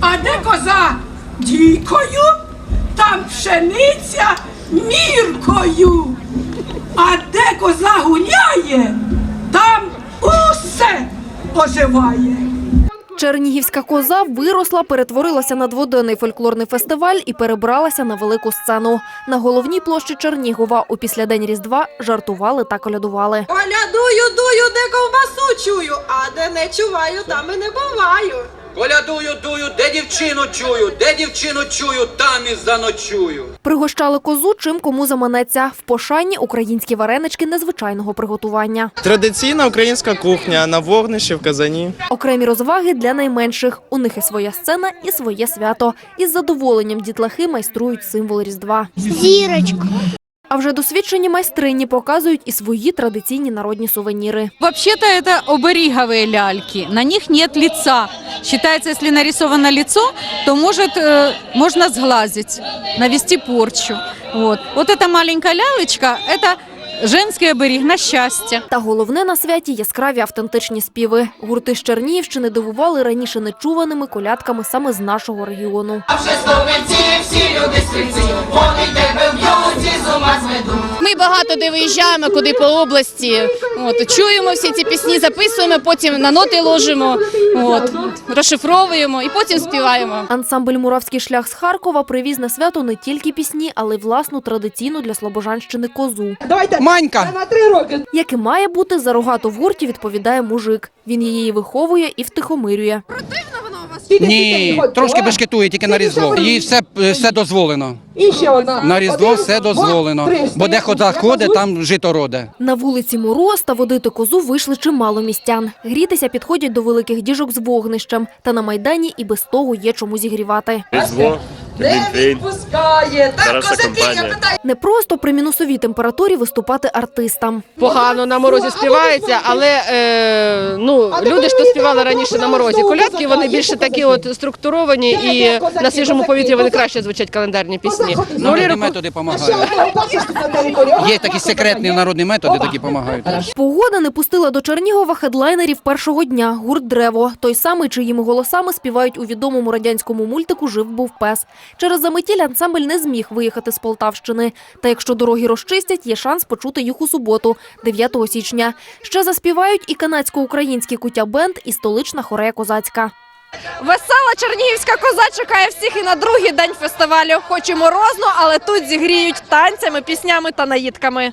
А де коза дійкою, там пшениця міркою. А де коза гуляє, там усе оживає. Чернігівська коза виросла, перетворилася на дводенний фольклорний фестиваль і перебралася на велику сцену. На головній площі Чернігова у післядень Різдва жартували та колядували. Колядую, дую, де ковбасу чую, а де не чуваю, там і не буваю. Колядую, дую, де дівчину чую, де дівчину чую, там і заночую. Пригощали козу, чим кому заманеться. В пошанні українські варенички незвичайного приготування. Традиційна українська кухня на вогнищі в казані. Окремі розваги для найменших. У них і своя сцена, і своє свято. Із задоволенням дітлахи майструють символ Різдва. Зірочку. А вже досвідчені майстрині показують і свої традиційні народні сувеніри. Вообще-то это обериговые ляльки, на них нет лица. Считается, если нарисовано лицо, то может, э, можно сглазить, навести порчу. Вот. вот эта маленькая лялечка – это женский оберіг на щастя. Та головне на святі яскраві автентичні співи. Гурти з Чернігівщини дивували раніше нечуваними колядками саме з нашого регіону. Ми багато де виїжджаємо, куди по області. От, чуємо всі ці пісні, записуємо, потім на ноти ложимо, от, розшифровуємо і потім співаємо. Ансамбль Муравський шлях з Харкова привіз на свято не тільки пісні, але й власну традиційну для Слобожанщини козу. Давайте Манька. Як і має бути, за рогату в гурті відповідає мужик. Він її виховує і втихомирює. Ні, трошки бешкетує, тільки на різдво. Їй все, все дозволено. На різдво все дозволено. Бо де хода ходить, там жито роде. На вулиці Мороз та водити козу вийшли чимало містян. Грітися підходять до великих діжок з вогнищем. Та на Майдані і без того є чому зігрівати. Різдво, Вінфейн, хороша компанія. Не просто при мінусовій температурі виступати артистам. погано на морозі співається, але е, ну люди то співали раніше на морозі. Колядки вони більше такі от структуровані і на свіжому повітрі вони краще звучать календарні пісні. Ну, Народні методи допомагають. Є такі секретні народні методи, які допомагають. Погода не пустила до Чернігова хедлайнерів першого дня. Гурт Древо, той самий, чиїми голосами співають у відомому радянському мультику Жив був пес. Через заметіль ансамбль не зміг виїхати з Полтавщини. Та якщо дороги розчистять, є шанс почути їх у суботу, 9 січня. Ще заспівають і канадсько-український кутя бенд, і столична хорея козацька. Весела чернігівська коза чекає всіх і на другий день фестивалю. Хоч і морозно, але тут зігріють танцями, піснями та наїдками.